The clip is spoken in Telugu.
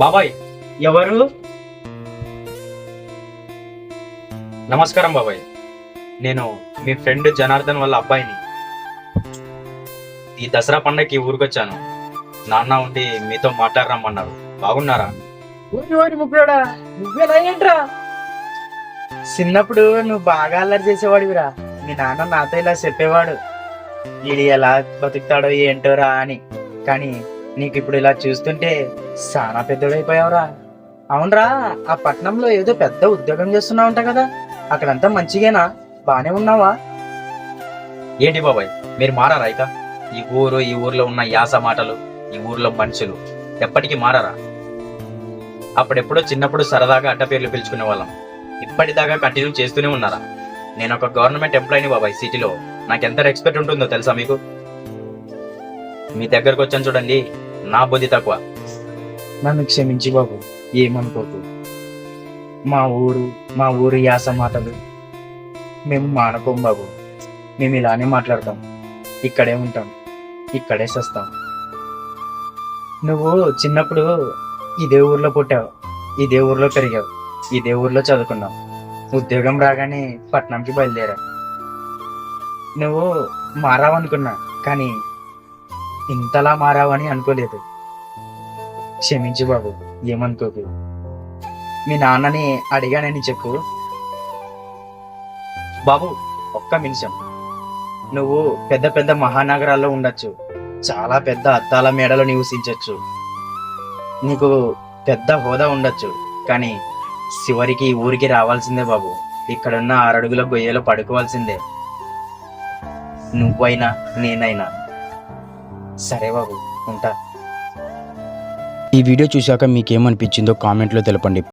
బాబాయ్. ఎవరు? నమస్కారం బాబాయ్. నేను మీ ఫ్రెండ్ జనార్దన్ వాళ్ళ అబ్బాయిని. ఈ దసరా పండగకి ఊరికొచ్చాను. నాన్న ఉండి మీతో మాట్లాడరమ్మన్నారు. బాగున్నారా? ఊరి ఏంట్రా? చిన్నప్పుడు నువ్వు బాగా అల్లరి చేసేవాడివిరా. మీ నాన్న నాతో ఇలా చెప్పేవాడు. వీడు ఎలా బతుకుతాడో ఏంటోరా అని. కానీ నీకు ఇప్పుడు ఇలా చూస్తుంటే చాలా పెద్దోడైపోయావురా. అవునరా ఆ పట్నంలో ఏదో పెద్ద ఉద్యోగం చేస్తున్నావు కదా. అక్కడంతా మంచిగేనా? బానే ఉన్నావా? ఏంటి బాబాయ్ మీరు మారారా ఇక? ఈ ఊరు ఈ ఊర్లో ఉన్న యాస మాటలు ఈ ఊర్లో మనుషులు ఎప్పటికీ మారారా? అప్పుడెప్పుడో చిన్నప్పుడు సరదాగా అడ్డ పేర్లు పిలుచుకునే వాళ్ళం. ఇప్పటిదాకా కంటిన్యూ చేస్తూనే ఉన్నారా? నేను ఒక గవర్నమెంట్ ఎంప్లాయీని బాబాయ్ సిటీలో. నాకు ఎంత రెస్పెక్ట్ ఉంటుందో తెలుసా మీకు? మీ దగ్గరకు వచ్చాను చూడండి నా బుద్ధి తక్కువ. నన్ను క్షమించి బాబు ఏమనుకోకు. మా ఊరు మా ఊరు యాస మాటలు మేము మానకోం బాబు. మేము ఇలానే మాట్లాడతాం. ఇక్కడే ఉంటాం. ఇక్కడే సస్తాం. నువ్వు చిన్నప్పుడు ఇదే ఊర్లో పుట్టావు. ఇదే ఊర్లో పెరిగావు. ఇదే ఊర్లో చదువుకున్నావు. ఉద్యోగం రాగానే పట్నంకి బయలుదేరా నువ్వు మారావనుకున్నా కానీ ఇంతలా మారావని అనుకోలేదు. క్షమించు బాబు ఏమనుకోకు. మీ నాన్నని అడిగానని చెప్పు. బాబు ఒక్క నిమిషం. నువ్వు పెద్ద పెద్ద మహానగరాల్లో ఉండొచ్చు. చాలా పెద్ద అద్దాల మేడలో నివసించవచ్చు నీకు పెద్ద హోదా ఉండొచ్చు కానీ చివరికి ఊరికి రావాల్సిందే బాబు. ఇక్కడున్న ఆరడుగుల గొయ్యలో పడుకోవాల్సిందే. నువ్వైనా నేనైనా. సరే బాబు ఉంటా. ఈ వీడియో చూశాక మీకేమనిపించిందో కామెంట్లో తెలపండి.